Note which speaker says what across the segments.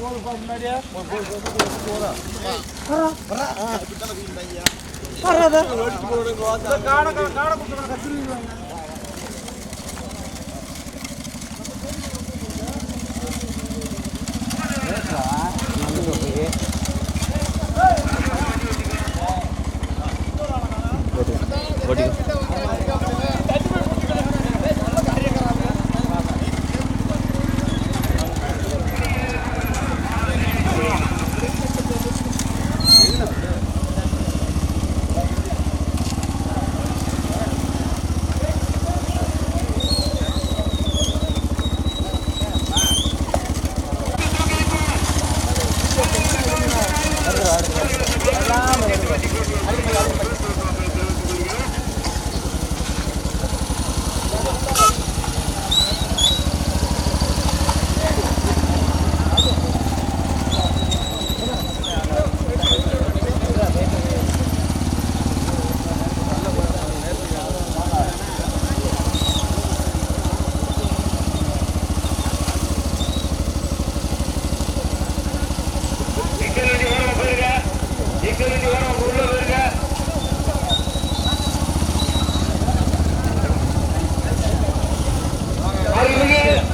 Speaker 1: போதுப்பா முன்னாடியே வராதா காடை காடை கொடுத்து கத்திரிவாங்க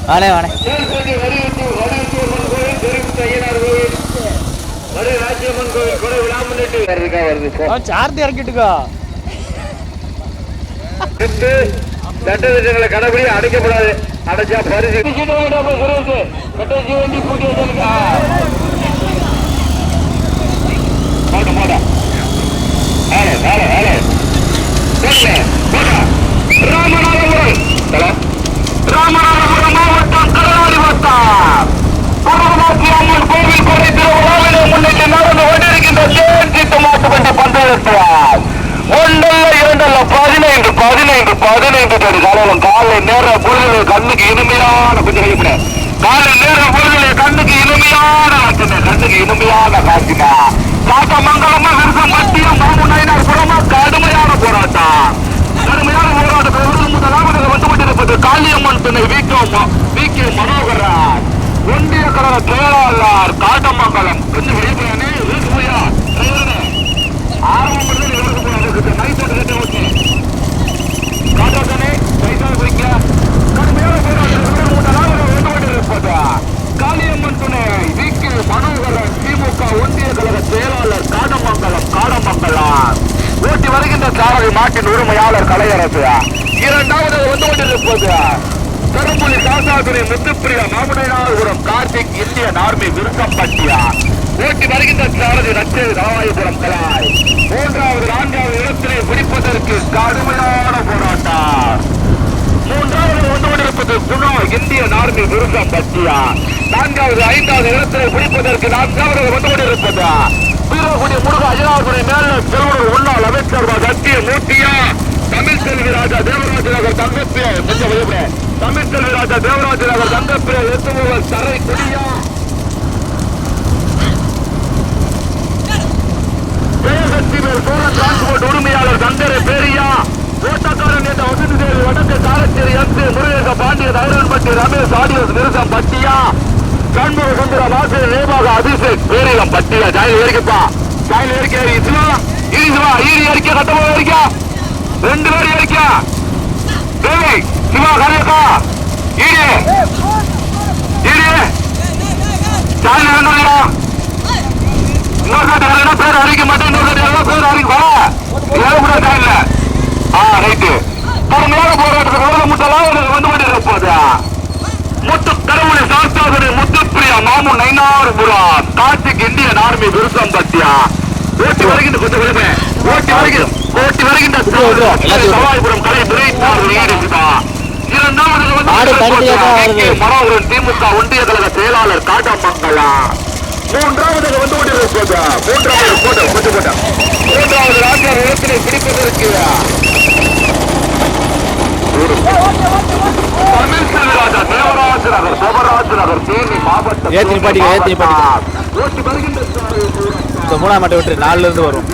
Speaker 1: வாணே வாணே சார்த்தி இறக்கிட்டுக்கா.
Speaker 2: சட்டத்திட்டங்களை கடைபிடி அடைக்கப்படாது. அடைச்சா பரிசு. கட்டச்சி வண்டி கூட்டி வச்சிருக்கா போட போட. வேலை வேலை வேலை. ராமநாதபுரம். தல. பதினைந்து பதினைந்து பதினைந்து பேர் காலம் காலை நேர பொழுது கண்ணுக்கு இனிமையான கொஞ்சம் கைப்பட காலை நேர பொழுது கண்ணுக்கு இனிமையான காட்சின கண்ணுக்கு இனிமையான காட்சின காட்ட மங்கலமா விருது மத்தியம் மாமு நயினார் புறமா கடுமையான போராட்டம். கடுமையான போராட்டத்தில் ஒரு காளியம்மன் துணை வீக்கம் வி. கே. மனோகரன். ஒன்றிய கழக செயலாளர் காட்டமங்கலம். கொஞ்சம் வெளிப்படையானே வீட்டுமையா ஆரம்பம் பண்ணி இவருக்கு போனது நைட்டோட கட்ட ஓகே காட்டாத்தனே கைதால் குறிக்க கடுமையான போராட்டத்தில் முதலாவதாக வந்து கொண்டிருப்பது காளியம்மன் துணை வி கே மனோகரன் திமுக ஒன்றிய கழக செயலாளர் காடமங்கலம் காடமங்கலம் ஓட்டி வருகின்ற சாரதி மாட்டின் உரிமையாளர் கலையரசு இரண்டாவது வந்து கொண்டிருப்பது பெரும்புலி சாசாதுரை முத்துப்பிரியா மாமுனைநாதபுரம் கார்த்திக் இந்தியன் ஆர்மி விருப்பம்பட்டியா ஓட்டி வருகின்ற சாரதி நச்சு ராமாயபுரம் கலாய் மூன்றாவது நான்காவது இடத்திலே பிடிப்பதற்கு கடுமையான போராட்டம் மூன்றாவது வந்து கொண்டிருப்பது குணா இந்தியன் ஆர்மி விருதம் பட்டியா நான்காவது ஐந்தாவது இடத்திலே நான்காவது வந்து கொண்டிருப்பது. வீரகுடி முருக அஜினாவுடைய மேல செல்வர் உள்ளால் அமைச்சர் சத்திய மூர்த்தியா தமிழ் செல்வி ராஜா தேவராஜ நகர் தங்கப்பிரியா கொஞ்சம் வெளியிட தமிழ் செல்வி ராஜா தேவராஜ நகர் தங்கப்பிரியா எத்துமுகல் தரை கொடியா. ஜெயசக்தி மேல் சோழன் டிரான்ஸ்போர்ட் உரிமையாளர் தந்தரை பேரியா. பட்டியா ஏறிக்கப்பா ஜாயில் ஏறிக்க இதுவா இதுவா ஈரி ஏறிக்க கட்டமா ஏறிக்க. ரெண்டு பேரும் ஏறிக்க. தேவி சிவா கரையக்கா ஈடி. ஈடி. ஜாயில் இறங்குறியா இன்னொரு பேர் அறிக்க மாட்டேன். இன்னொரு பேர் அறிக்க வர ஏழு கூட ஆ ரைட்டு பொறுமையாக முட்டலாம் எனக்கு வந்து கொண்டு முத்து கடவுளை சாஸ்தாசனை முத்து மாமு நைனார்புரம் கார்த்திக் இந்தியன் ஆர்மி விருத்தம் பத்தியா? ஓட்டி வருகின்ற கொஞ்சம் விடுமே ஓட்டி வருகிற ஓட்டி வருகின்ற சவாய்புரம் கலை. மனோகரன் திமுக ஒன்றிய கழக செயலாளர் காட்டாமங்கலம் மூன்றாவது வந்து மூன்றாவது போட்ட கொஞ்சம் போட்ட. மூன்றாவது ராஜார் இடத்திலே பிடிப்பதற்கு. தமிழ் செல்வராஜா தேவராஜ நகர் சோமராஜ நகர் தேனி மாவட்டம்
Speaker 1: ஏத்தி நிப்பாட்டிக்க, ஏத்தி நிப்பாட்டிக்க.
Speaker 2: ஓட்டி வருகின்ற சாலை தூரம்
Speaker 1: இந்த மூணாம் மாட்டை விட்டு நாலுல இருந்து வரும்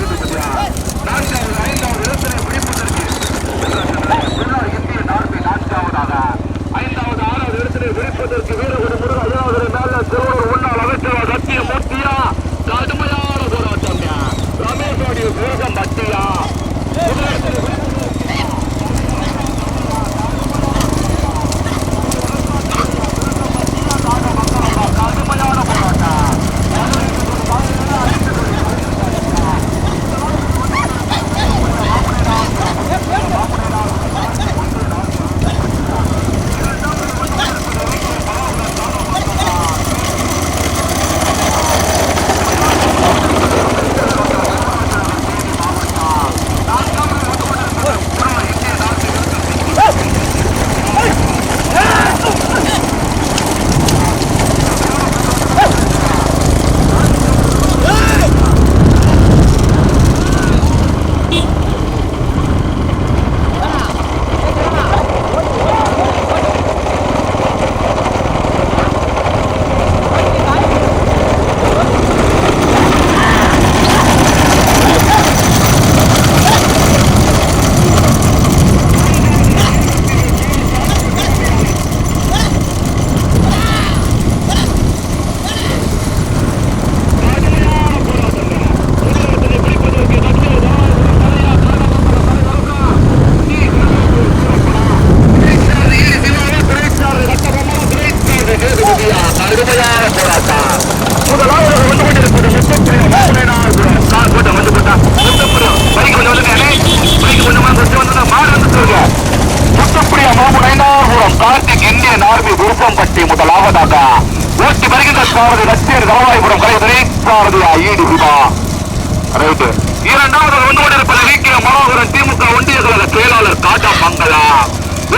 Speaker 2: ரைட்டு. இரண்டாவது வந்து கொண்டிருப்பது வி. கே. மனோகரன் திமுக ஒன்றிய கழக செயலாளர் காட்டா மங்களா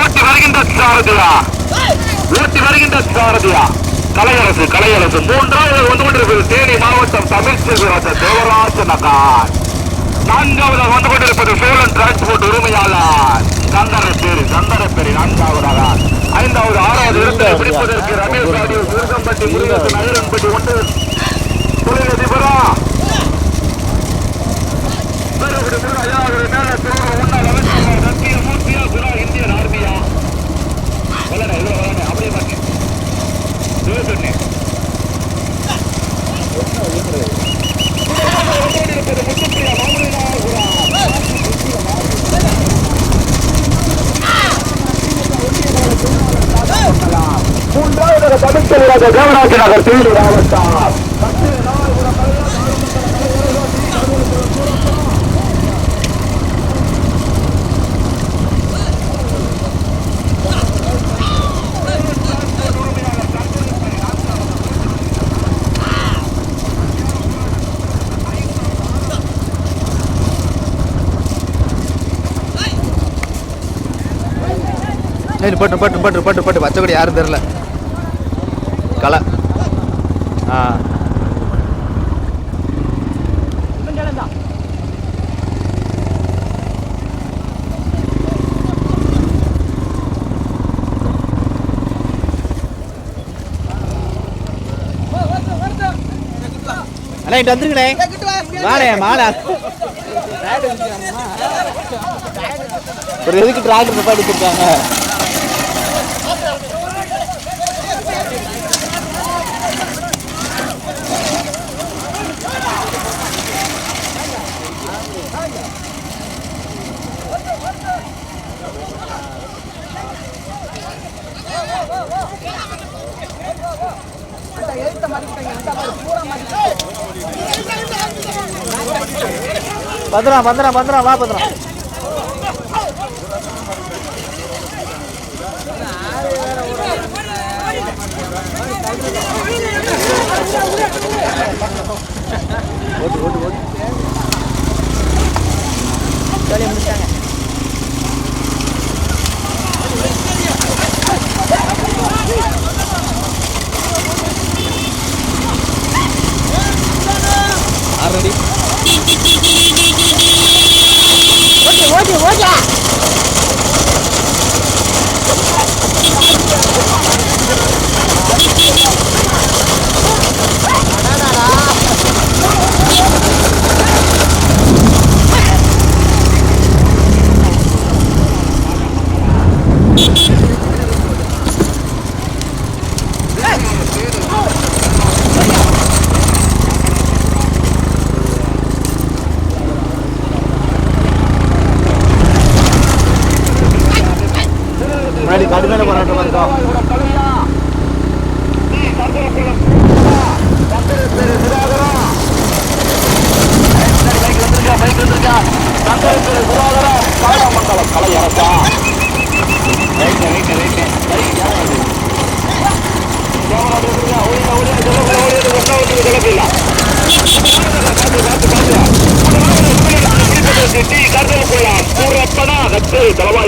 Speaker 2: ஓட்டி வருகின்ற சாரதியா? ஓட்டி வருகின்ற சாரதியா? கலையரசு கலையரசு. மூன்றாவது வந்து கொண்டிருப்பது தேனி மாவட்டம் தமிழ் செல்வராஜ தேவராஜ நகார். நான்காவதாக வந்து கொண்டிருப்பது சேலம் டிரான்ஸ்போர்ட் உரிமையாளர். சந்தரப்பேரி சந்தரப்பேரி நான்காவதாக ஐந்தாவது ஆறாவது இடத்தை பிடிப்பதற்கு ரமேஷ் ராஜு விருகம்பட்டி முருகேசன் ஐரன்பட்டி ஒன்று. தொழிலதிபரா மூன்றாவது தமிழ்ச்செல்வராஜ தேவராஜ நகர் தேனி மாவட்டம்.
Speaker 1: சரி பட்டு பட்டு பட்டு பட்டு பட்டு பச்சை கொடி யாரும் தெரில களை ஆ. அண்ணா இட்டு மாலை ஒரு எதுக்கு டிராக்டர் நிப்பாட்டி வச்சிருக்காங்க பத்திரம் பத்திரம் பத்திரம் வா பத்திரம் ஆல்ரெடி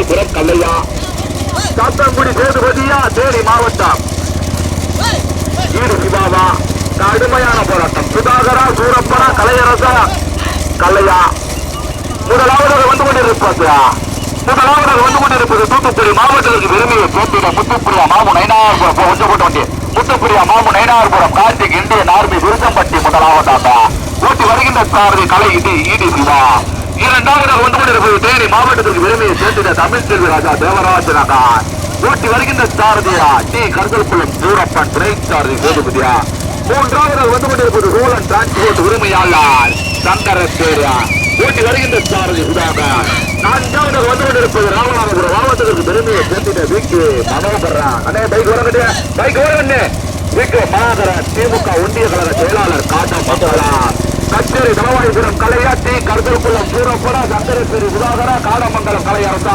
Speaker 2: புறம் கல்லையா சாத்தங்குடி சேதுபதியா தேனி மாவட்டம். ஈடு சிவாவா கடுமையான போராட்டம். சுதாகரா சூரப்பனா கலையரசா கல்லையா. முதலாவதாக வந்து கொண்டிருப்பது முதலாவதாக வந்து கொண்டிருப்பது தூத்துக்குடி மாவட்டத்திற்கு விரும்பிய பேட்டிட முத்துப்பிரியா மாமு நைனார்புரம் கொஞ்சம் போட்டு வண்டி. முத்துப்பிரியா மாமு நைனார்புரம் கார்த்திக் இந்தியன் ஆர்மி விருதம்பட்டி முதலாவதாக. ஓட்டி வருகின்ற சாரதி கலை இது ஈடி சிவா. இரண்டாவதாக வந்து கொண்டிருப்பது தேனி மாவட்டத்திற்கு விரும்பிய சேர்ந்த தமிழ் செல்வி ராஜா தேவராஜ நகர் ஊட்டி வருகின்ற சாரதியா டி கருங்கல்குளம் சூரப்பன் துணை சாரதி சேதுபதியா மூன்றாவது வந்து கொண்டிருப்பது ரூலன் டிரான்ஸ்போர்ட் உரிமையாளர் சங்கரத்தேரியா ஊட்டி வருகின்ற சாரதி சுதாகர் நான்காவது வந்து கொண்டிருப்பது ராமநாதபுரம் மாவட்டத்திற்கு பெருமையை சேர்த்திட்ட வீக்கு மனோகரா. அண்ணே பைக் வரங்கட்டியா பைக் வரங்கண்ணே வீக்கு மனோகரன் திமுக ஒன்றிய கழக செயலாளர் காட்டம் மக்களா கச்சேரி தலவாயுபுரம் கலையாட்டி கருதல்குளம் சூரப்புரா சங்கரப்பேரி சுதாகரா காடமங்கலம் கலையரசா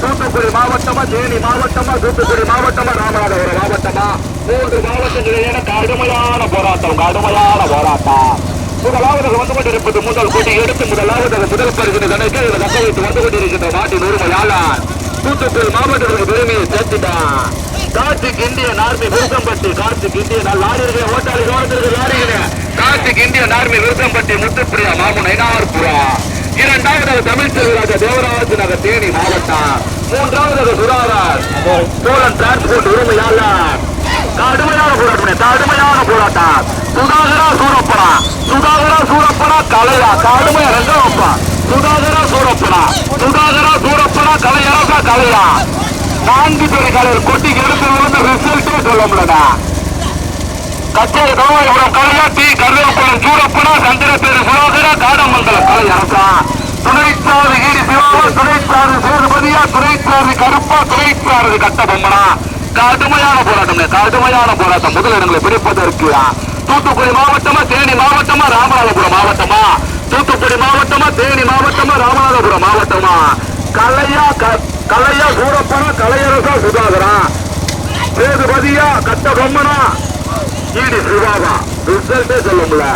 Speaker 2: தூத்துக்குடி மாவட்டமா தேனி மாவட்டமா தூத்துக்குடி மாவட்டமா ராமநாதபுரம் மூன்று மாவட்டங்களிடையே கடுமையான போராட்டம் கடுமையான போராட்டம். முதலாவதாக வந்து கொண்டிருப்பது முதல் கொடி எடுத்து முதலாவதாக முதல் பரிசு தனக்கு தக்க வைத்து வந்து கொண்டிருக்கின்ற நாட்டின் உரிமையாளர் தூத்துக்குடி மாவட்டத்தில் பெருமையை சேர்த்துட்டான் Karthik Indian army Virudhampatti Karthik Indian லாரிகளை ஓட்டாளி ஓரத்திற்கு லாரிகளே கார்த்திக் இந்தியன் ஆர்மி விருதம்பட்டி முத்துப்பிரியா மாமுன் ஐநார்புரா இரண்டாவது தமிழ் செல்வராஜ தேவராஜ் நகர் தேனி மாவட்டம். மூன்றாவது சுராரார் சோழன் டிரான்ஸ்போர்ட் உரிமையாளர். கடுமையான போராட்டம் கடுமையான போராட்டம். சுதாகரா சூரப்பனா சுதாகரா சூரப்பனா கலையா கடுமையா ரெண்டாவப்பா சுதாகரா சூரப்பனா சுதாகரா சூரப்பனா கலையரசா கலையா. நான்கு பேர் கலையர் கொட்டி எடுத்து விழுந்த ரிசல்ட்டே சொல்ல முடியாதா கச்சேரி கவலைபுரம் கலையா டி கருவேப்பலம் சூரப்பனா சந்திரப்பேரு காடமங்கல காடமங்கலம். கலையரசா துணைச்சாரு ஈடி சிவாவா துணைச்சாரு சேதுபதியா துணைச்சாரு கருப்பா துணைச்சாரு கட்டபொம்மனா. கடுமையான போராட்டம் கடுமையான போராட்டம் முதலிடங்களை பிடிப்பதற்கு தூத்துக்குடி மாவட்டமா தேனி மாவட்டமா ராமநாதபுரம் மாவட்டமா? தூத்துக்குடி மாவட்டமா தேனி மாவட்டமா ராமநாதபுரம் மாவட்டமா? கலையா க- கலையா சூரப்பனா கலையரசா சுதாகரா? சேதுபதியா கட்டபொம்மனா? ஈடி சிவாவா. ரிசல்ட்டே சொல்ல முடியல.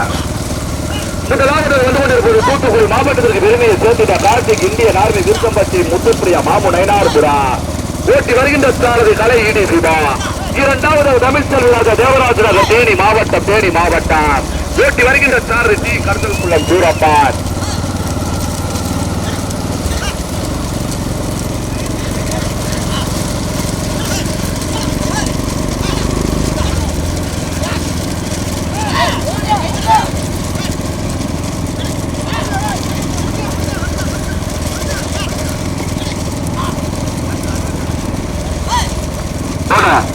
Speaker 2: முதலாவது வந்து கொண்டிருப்பது தூத்துக்குடி மாவட்டத்திற்கு பெருமையை சேர்த்துட்ட கார்த்திக் இந்தியன் ஆர்மி விருத்தம்பட்டி முத்துப்பிரியா மாமு நயனார்புரா. ஓட்டி வருகின்ற சாரதி கலை இடி சிவா. இரண்டாவது தமிழ் செல்வராஜ தேவராஜ தேனி மாவட்டம் தேனி மாவட்டம். ஓட்டி வருகின்ற சாரதி டி கருதல்குள்ளம் சூரப்பான்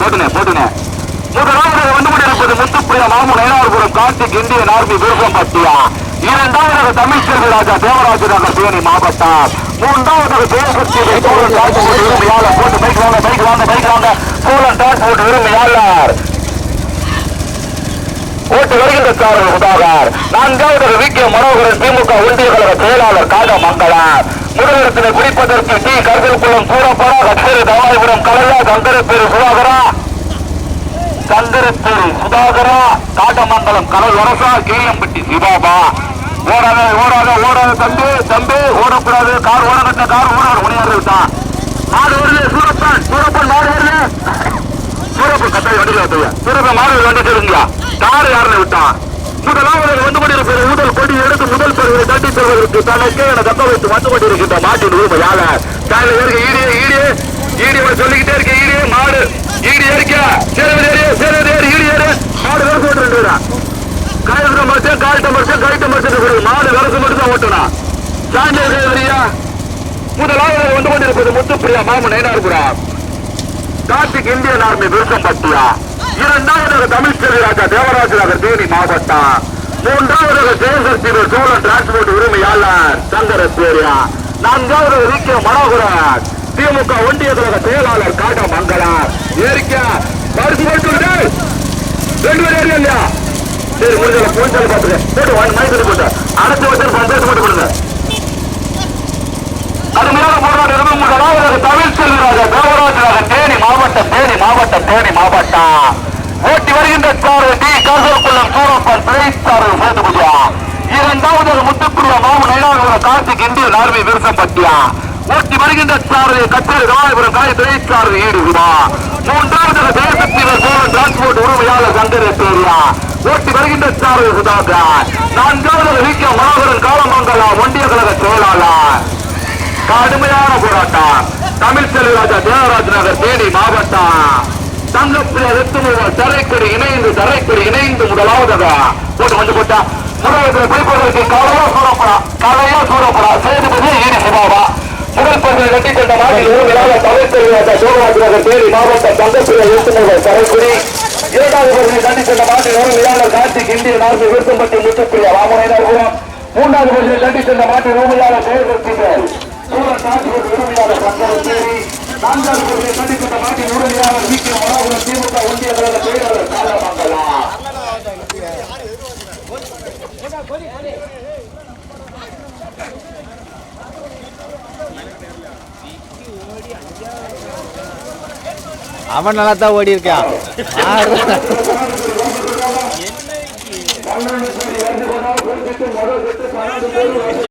Speaker 2: போட்டுனே போட்டுனே. முதலாவதாக வந்து கொண்டிருப்பது முத்துப்பிரியா மாமு நயனார்புரம் கார்த்திக் இந்தியன் ஆர்மி விருப்பம்பட்டியா இரண்டாவதாக தமிழ் செல்வராஜா தேவராஜ நகர் தேனி மாவட்டம். மூன்றாவதாக தேவசக்தி வைத்தோரன் போட்டு பைக் வாங்க பைக் வாங்க பைக் வாங்க. சோழன் ஓட்டு வருகின்ற உதாகர். நான்காவது வி கே மனோகரன் திமுக ஒன்றிய கழக செயலாளர் காடமங்கலம் முதலிடத்தினை குடிப்பதற்கு டி. கருதல்குளம் சூரப்படா கச்சேரி தவாரிபுரம் கலையா சந்தரப்பேரு சுதாகரா. சந்திரத்தூர் சுதாகரா காட்டமங்கலம் கடல் வரசா கீழம்பட்டி சிவாபா. ஓடாத ஓடாத ஓடாத தம்பி தம்பி ஓடக்கூடாது. கார் ஓடகட்ட கார் ஓடாது உடையாரு விட்டான் மாடு வருது சூரப்பன் சூரப்பன் மாடு வருது. சூரப்பன் கட்டாய வண்டியில் வைத்தையா சூரப்பன் மாடு வண்டி சொல்லுங்களா கார் யாருன்னு விட்டான்? முதலாவது வந்து கொண்டிருக்கிற முதல் கொடி எடுத்து முதல் பருவை தட்டி செல்வதற்கு தனக்கே என தக்க வைத்து வந்து கொண்டிருக்கின்ற மாட்டின் உரிமையாளர் காலையில் இருக்க ஈடியே ஈடியே ஈடி சொல்லிக்கிட்டே இருக்க ஈடியே மாடு ஈடி ஏறிக்க. சேருவது ஏறிய சேருவது ஏறி ஈடி ஏறு. மாடு வேறு போட்டு காயத்தை மறுத்து காயத்தை மறுத்து காயத்தை மறுத்து மாடு வேறு மட்டும் தான் ஓட்டணும் சாஞ்சல் வரியா? முதலாவது வந்து கொண்டிருப்பது முத்துப்பிரியா மாமன் நயனார்புரா. கார்த்திக் இந்தியன் ஆர்மி விருசம்பட்டியா இரண்டாவது தமிழ் செல்வராஜா தேவராஜ நகர் தேனி மாவட்டம். மூன்றாவது ஜெயசக்தி சோழன் டிரான்ஸ்போர்ட் உரிமையாளர் சங்கரப்பேரியா நான்காவது வி. கே. மனோகரன். திமுக ஒன்றிய கழக செயலாளர் காட்ட மங்கலம் ஏரிக்கா பரிசு போட்டு ரெண்டு பேர் ஏரியா இல்லையா சரி முடிஞ்சல போயிட்டு பார்த்துக்க. போட்டு ஒன் மைக்கு போட்டு. அடுத்த வச்சு சந்தோஷம் போட்டு கொடுங்க. அது கடுமையான போராட்டம் நிறுவனம் தமிழ் செல்வராஜ தேவராஜராக தேனி மாவட்டம் தேனி மாவட்டம் தேனி மாவட்டம். ஓட்டி வருகின்ற சாரு டி. காசர்குளம் சூரப்பன் பிரைஸ்தாரு சேதுபதியா இரண்டாவதாக முத்துக்குடியா மாமு நைனாகர கார்த்திக் இந்தியன் ஆர்மி விருசம்பட்டியா ஓட்டி வருகின்ற சாரு கச்சேரி ராயபுரம் காய் பிரைஸ்தாரு ஈடுகுமா மூன்றாவதாக தேசக்தி சோழன் டிரான்ஸ்போர்ட் உரிமையாளர் சங்கரேஸ்வரியா ஓட்டி வருகின்ற சாரு சுதாகர். நான்காவது வி. கே. மனோகரன் காலமங்கலா ஒன்றிய கழக செயலாளர். கடுமையான போராட்டம். தமிழ் செல்வராஜா தேவராஜ் நகர் தேனி மாவட்டம். தங்கப்பிரியா வெத்துமுகர் தரைக்கடி இணைந்து தரைக்கடி இணைந்து முதலாவதாக போட்டு வந்து போட்டா முதலத்தில் பிடிப்பதற்கு கலையா சூரப்படா கலையா சூரப்படா சேதுபதி ஈடி சிவாவா முதல் பகுதியில் கட்டி கொண்ட நாட்டில் உரிமையாக தமிழ் செல்வராஜா தேவராஜ் நகர் தேனி மாவட்டம் தரைக்குடி. இரண்டாவது பகுதியில் கட்டி கொண்ட நாட்டில் உரிமையாளர் கார்த்திக் இந்திய நாட்டு விருத்தம்பட்டி முத்துப்பிரியா வாமனையினர்புரம் மூன்றாவது பகுதியில் கட்டி கொண்ட நாட்டில் உரிமையாளர் தேவதர்த்திகள் சூழல் டிரான்ஸ்போர்ட் உரிமையாளர் சங்கரத்தேரி நான்காவது திமுக ஒன்றிய
Speaker 1: அவன் நல்லா தான் ஓடி இருக்கான்